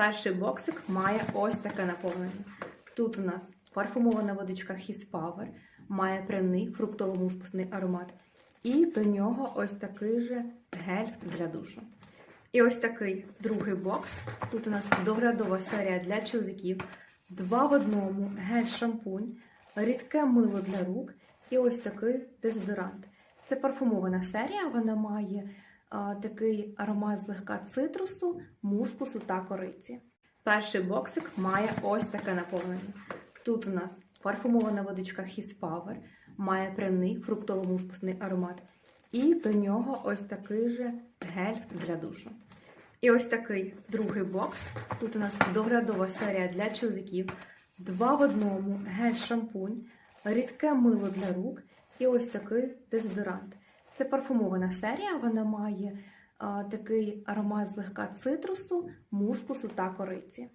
Перший боксик має ось таке наповнення. Тут у нас парфумована водичка His Power, має пряний фруктово-мускусний аромат. І до нього ось такий же гель для душу. І ось такий другий бокс. Тут у нас доглядова серія для чоловіків. Два в одному гель-шампунь, рідке мило для рук і ось такий дезодорант. Це парфумована серія, вона має такий аромат злегка цитрусу, мускусу та кориці. Перший боксик має ось таке наповнення. Тут у нас парфумована водичка His Power, має пряний фруктово-мускусний аромат. І до нього ось такий же гель для душу. І ось такий другий бокс. Тут у нас доглядова серія для чоловіків. Два в одному гель-шампунь, рідке мило для рук і ось такий дезодорант. Це парфумована серія, вона має такий аромат злегка цитрусу, мускусу та кориці.